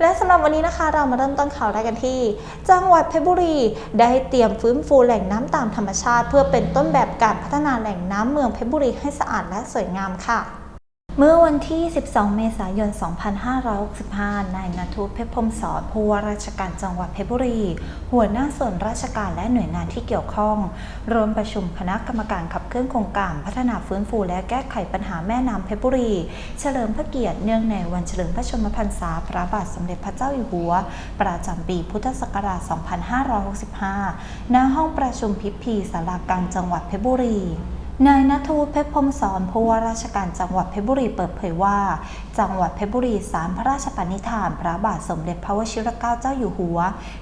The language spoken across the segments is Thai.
และสำหรับวันนี้นะคะเรามาเริ่มต้นข่าวแรกกันที่ จังหวัดเพชรบุรี ได้เตรียมฟื้นฟูแหล่งน้ำตามธรรมชาติ เพื่อเป็นต้นแบบการพัฒนาแหล่งน้ำเมืองเพชรบุรีให้สะอาดและสวยงามค่ะ เมื่อวันที่ 12 เมษายน 2565 นายนัทุเพชรพรมสอนผู้ว่าราชการจังหวัดเพชรบุรี หัวหน้าส่วนราชการและหน่วยงานที่เกี่ยวข้อง รวมประชุมคณะกรรมการขับเคลื่อนโครงการพัฒนาฟื้นฟูและแก้ไขปัญหาแม่น้ำเพชรบุรี เฉลิมพระเกียรติเนื่องในวันเฉลิมพระชนมพรรษาพระบาทสมเด็จพระเจ้าอยู่หัว ประจำปีพุทธศักราช 2565 ณ ห้องประชุมพิพีสารากลางจังหวัดเพชรบุรี นายนัทวุฒิเพชรพรมสอนผู้ว่าราชการจังหวัดเพชรบุรีเปิดเผยว่า จังหวัดเพชรบุรีสารพระราชปณิธาน พระบาทสมเด็จพระวชิรเกล้าเจ้าอยู่หัว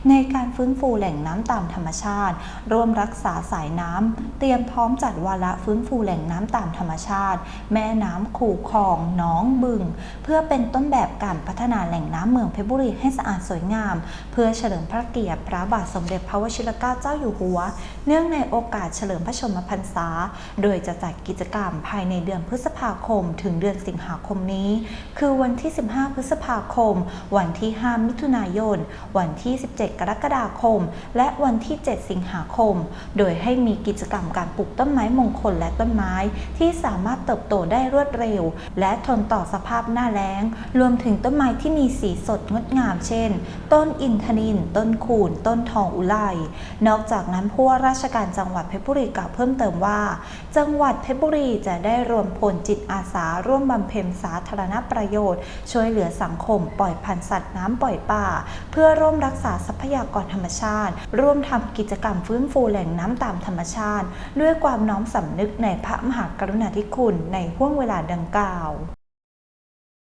ในการฟื้นฟูแหล่งน้ำตามธรรมชาติ ร่วมรักษาสายน้ำเตรียมพร้อมจัดวาระฟื้นฟูแหล่งน้ำตามธรรมชาติ แม่น้ำขู่คลองหนองบึง เพื่อเป็นต้นแบบการพัฒนาแหล่งน้ำเมืองเพชรบุรีให้สะอาดสวยงาม เพื่อเฉลิมพระเกียรติพระบาทสมเด็จพระวชิรเกล้าเจ้าอยู่หัว เนื่องในโอกาสเฉลิมพระชนมพรรษาโดยยจะจัดกิจกรรมภายในเดือนพฤษภาคม ถึงเดือนสิงหาคมนี้ คือวันที่ 15 พฤษภาคม วันที่ 5 มิถุนายน วันที่ 17 กรกฎาคม และวันที่ 7 สิงหาคม โดยให้มีกิจกรรมการปลูกต้นไม้มงคลและต้นไม้ ที่สามารถเติบโตได้รวดเร็ว และทนต่อสภาพหน้าแล้ง รวมถึงต้นไม้ที่มีสีสดงดงามเช่น ต้นอินทนิน ต้นคูน ต้นทองอุไรนอกจากนั้นผู้ว่าราชการจังหวัดเพชรบุรีกล่าวเพิ่มเติมว่าจังหวัดเพชรบุรีจะได้รวมพลจิตอาสาร่วมบำเพ็ญสาธารณประโยชน์ ช่วยเหลือสังคมปล่อยพันธุ์สัตว์น้ำปล่อยป่า เพื่อร่วมรักษาทรัพยากรธรรมชาติ ร่วมทำกิจกรรมฟื้นฟูแหล่งน้ำตามธรรมชาติ ด้วยความน้อมสำนึกในพระมหากรุณาธิคุณในห่วงเวลาดังกล่าว